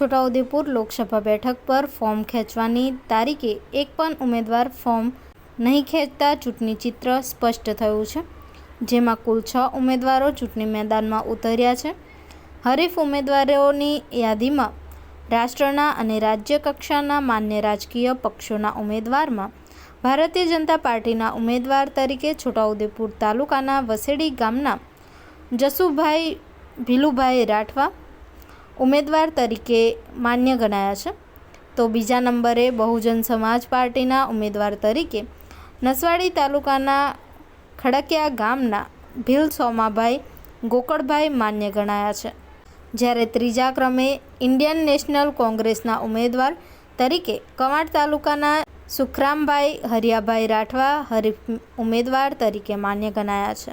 છોટાઉદેપુર લોકસભા બેઠક પર ફોર્મ ખેંચવાની તારીખે એક પણ ઉમેદવાર ફોર્મ નહીં ખેંચતા ચૂંટણી ચિત્ર સ્પષ્ટ થયું છે, જેમાં કુલ છ ઉમેદવારો ચૂંટણી મેદાનમાં ઉતર્યા છે. હરીફ ઉમેદવારોની યાદીમાં રાષ્ટ્રના અને રાજ્ય કક્ષાના માન્ય રાજકીય પક્ષોના ઉમેદવારમાં ભારતીય જનતા પાર્ટીના ઉમેદવાર તરીકે છોટાઉદેપુર તાલુકાના વસેડી ગામના જસુભાઈ ભીલુભાઈ રાઠવા ઉમેદવાર તરીકે માન્ય ગણાયા છે. તો બીજા નંબરે બહુજન સમાજ પાર્ટીના ઉમેદવાર તરીકે નસવાડી તાલુકાના ખડકિયા ગામના ભીલ સોમાભાઈ ગોકળભાઈ માન્ય ગણાયા છે. જ્યારે ત્રીજા ક્રમે ઇન્ડિયન નેશનલ કોંગ્રેસના ઉમેદવાર તરીકે કવાંટ તાલુકાના સુખરામભાઈ હરિયાભાઈ રાઠવા હરીફ ઉમેદવાર તરીકે માન્ય ગણાયા છે.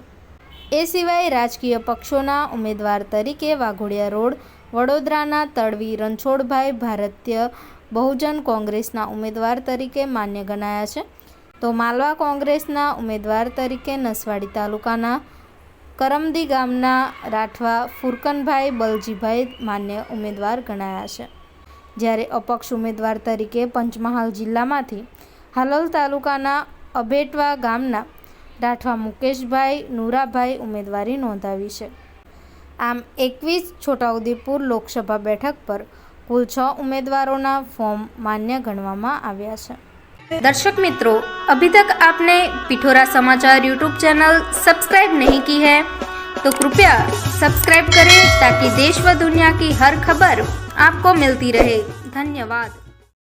એ સિવાય રાજકીય પક્ષોના ઉમેદવાર તરીકે વાઘોડિયા રોડ, વડોદરાના તળવી રણછોડભાઈ ભારતીય બહુજન કોંગ્રેસના ઉમેદવાર તરીકે માન્ય ગણાયા છે. તો માલવા કોંગ્રેસના ઉમેદવાર તરીકે નસવાડી તાલુકાના કરમદી ગામના રાઠવા ફુરકનભાઈ બલજીભાઈ માન્ય ઉમેદવાર ગણાયા છે. જ્યારે અપક્ષ ઉમેદવાર તરીકે પંચમહાલ જિલ્લામાંથી હાલોલ તાલુકાના અભેટવા ગામના ડાઠવા મુકેશભાઈ, નૂરાભાઈ ઉમેદવારી નોંધાવી છે. આમ એકવીસ છોટાઉદેપુર લોકસભા બેઠક પર કુલ છ ઉમેદવારોના ફોર્મ માન્ય ગણવામાં આવ્યા છે. દર્શક મિત્રો, અભી તક આપને પિઠોરા સમાચાર યુટ્યુબ ચેનલ સબસ્ક્રાઇબ નહીં કી है તો કૃપયા सब्सक्राइब કરે તાકી देश व दुनिया की हर खबर आपको मिलती रहे धन्यवाद